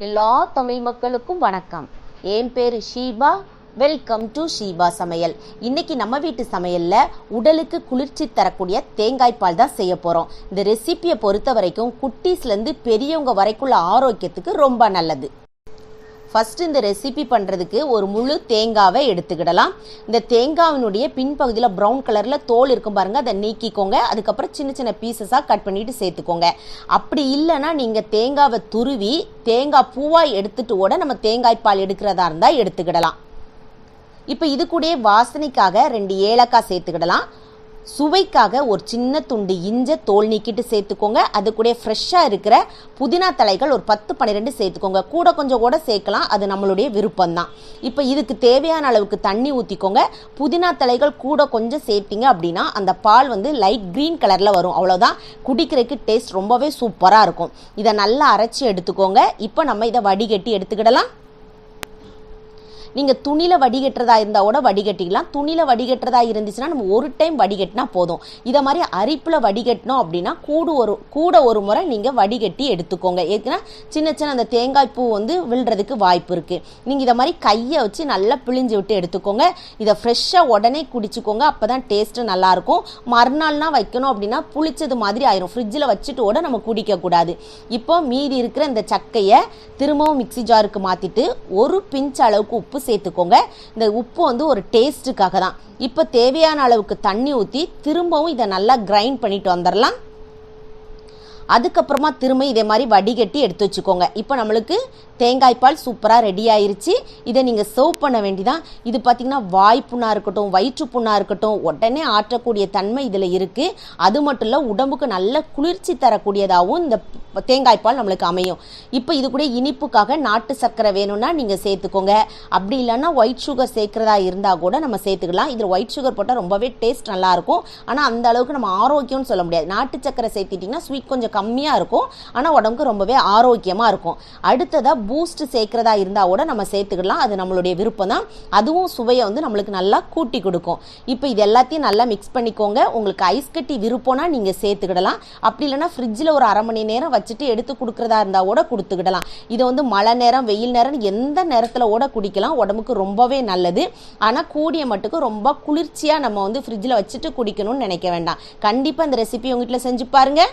எல்லா தமிழ் மக்களுக்கும் வணக்கம். என் பேர் ஷீபா. வெல்கம் டு ஷீபா சமையல். இன்னைக்கு நம்ம வீட்டு சமையலில் உடலுக்கு குளிர்ச்சி தரக்கூடிய தேங்காய் பால் தான் செய்ய போகிறோம் இந்த ரெசிபியை பொறுத்த வரைக்கும் குட்டீஸ்லேருந்து பெரியவங்க வரைக்குள்ள ஆரோக்கியத்துக்கு ரொம்ப நல்லது. ஃபர்ஸ்ட் இந்த ரெசிபி பண்ணுறதுக்கு ஒரு முழு தேங்காவை எடுத்துக்கிடலாம். இந்த தேங்காவினுடைய பின்பகுதியில் ப்ரௌன் கலரில் தோல் இருக்கும் பாருங்கள் அதை நீக்கிக்கோங்க. அதுக்கப்புறம் சின்ன சின்ன பீசஸாக கட் பண்ணிட்டு சேர்த்துக்கோங்க. அப்படி இல்லைன்னா நீங்கள் தேங்காவை துருவி தேங்காய் பூவாய் எடுத்துட்டு ஓட நம்ம தேங்காய் பால் எடுக்கிறதா இருந்தால் எடுத்துக்கிடலாம். இப்போ இது கூட வாசனைக்காக ரெண்டு ஏலக்காய் சேர்த்துக்கிடலாம். சுவைக்காக ஒரு சின்ன துண்டு இஞ்ச தோல் நீக்கிட்டு சேர்த்துக்கோங்க. அது கூட ஃப்ரெஷ்ஷாக இருக்கிற புதினா தலைகள் ஒரு பத்து பன்னிரெண்டு சேர்த்துக்கோங்க. கூட கொஞ்சம் கூட சேர்க்கலாம். அது நம்மளுடைய விருப்பம்தான். இப்போ இதுக்கு தேவையான அளவுக்கு தண்ணி ஊற்றிக்கோங்க புதினா தலைகள் கூட கொஞ்சம் சேர்த்திங்க அப்படின்னா அந்த பால் வந்து லைட் க்ரீன் கலரில் வரும். அவ்வளோதான் குடிக்கிறதுக்கு டேஸ்ட் ரொம்பவே சூப்பராக இருக்கும். இதை நல்லா அரைச்சி எடுத்துக்கோங்க. இப்போ நம்ம இதை வடிகட்டி எடுத்துக்கிடலாம். நீங்கள் துணியில் வடிகட்டுறதா இருந்தால் கூட வடிகட்டிக்கலாம். துணியில் வடிகட்டுறதா இருந்துச்சுன்னா நம்ம ஒரு டைம் வடிகட்டினா போதும். இதை மாதிரி அரிப்பில் வடிகட்டினோம் அப்படின்னா கூடு ஒரு கூட ஒரு முறை நீங்கள் வடிகட்டி எடுத்துக்கோங்க. ஏன்னா சின்ன சின்ன அந்த தேங்காய் பூ வந்து விழுறதுக்கு வாய்ப்பு இருக்குது நீங்கள் இதை மாதிரி கையை வச்சு நல்லா பிழிஞ்சு விட்டு எடுத்துக்கோங்க. இதை ஃப்ரெஷ்ஷாக உடனே குடிச்சுக்கோங்க. அப்போ தான் டேஸ்ட்டு நல்லாயிருக்கும். மறுநாள்னா வைக்கணும் அப்படின்னா புளிச்சது மாதிரி ஆயிரும். ஃப்ரிட்ஜில் வச்சுட்டு கூட நம்ம குடிக்கக்கூடாது இப்போ மீதி இருக்கிற இந்த சக்கையை திரும்பவும் மிக்சி ஜாருக்கு மாற்றிட்டு ஒரு பிஞ்ச் அளவுக்கு உப்பு சேர்த்துக்கோங்க. இந்த உப்பு வந்து ஒரு டேஸ்ட்டுக்காக தான் இப்போ தேவையான அளவுக்கு தண்ணி ஊற்றி திரும்பவும் இதை நல்லா கிரைண்ட் பண்ணிட்டு வந்துடலாம் அதுக்கப்புறமா திரும்ப இதே மாதிரி வடிகட்டி எடுத்து வச்சுக்கோங்க. இப்போ நம்மளுக்கு தேங்காய் பால் சூப்பராக ரெடி ஆயிருச்சு. இதை நீங்கள் சர்வ் பண்ண வேண்டிதான். இது பார்த்தீங்கன்னா வாய் புண்ணாக இருக்கட்டும் வயிற்று புண்ணாக இருக்கட்டும் உடனே ஆற்றக்கூடிய தன்மை இதில் இருக்குது அது மட்டும் இல்லை உடம்புக்கு நல்ல குளிர்ச்சி தரக்கூடியதாகவும் இந்த தேங்காய் பால் நம்மளுக்கு அமையும். இப்போ இது கூட இனிப்புக்காக நாட்டு சர்க்கரை வேணும்னா நீங்கள் சேர்த்துக்கோங்க. அப்படி இல்லைன்னா ஒயிட் சுகர் சேர்க்குறதா இருந்தால் கூட நம்ம சேர்த்துக்கலாம். இதில் ஒயிட் சுகர் போட்டால் ரொம்பவே டேஸ்ட் நல்லாயிருக்கும் ஆனால் அந்த அளவுக்கு நம்ம ஆரோக்கியம்னு சொல்ல முடியாது. நாட்டு சர்க்கரை சேர்த்துட்டிங்கன்னா ஸ்வீட் கொஞ்சம் கம்மியாக இருக்கும். ஆனால் உடம்புக்கு ரொம்பவே ஆரோக்கியமாக இருக்கும். அடுத்ததாக பூஸ்ட் சேர்க்குறதா இருந்தால் கூட நம்ம சேர்த்துக்கலாம். அது நம்மளுடைய விருப்பம் தான் அதுவும் சுவையை வந்து நம்மளுக்கு நல்லா கூட்டி கொடுக்கும். இப்போ இது எல்லாத்தையும் நல்லா மிக்ஸ் பண்ணிக்கோங்க. உங்களுக்கு ஐஸ் கட்டி விருப்பம்னா நீங்கள் சேர்த்துக்கிடலாம். அப்படி இல்லைன்னா ஃப்ரிட்ஜில் ஒரு அரை மணி நேரம் வச்சுட்டு எடுத்து கொடுக்குறதா இருந்தால் கூட கொடுத்துக்கிடலாம். இதை வந்து மழை நேரம் வெயில் நேரம் எந்த நேரத்தில் கூட குடிக்கலாம். உடம்புக்கு ரொம்பவே நல்லது. ஆனால் கூடிய மட்டுக்கு ரொம்ப குளிர்ச்சியாக நம்ம வந்து ஃப்ரிட்ஜில் வச்சுட்டு குடிக்கணும்னு நினைக்க வேண்டாம். கண்டிப்பாக இந்த ரெசிபி உங்கள் வீட்டில் செஞ்சு பாருங்கள்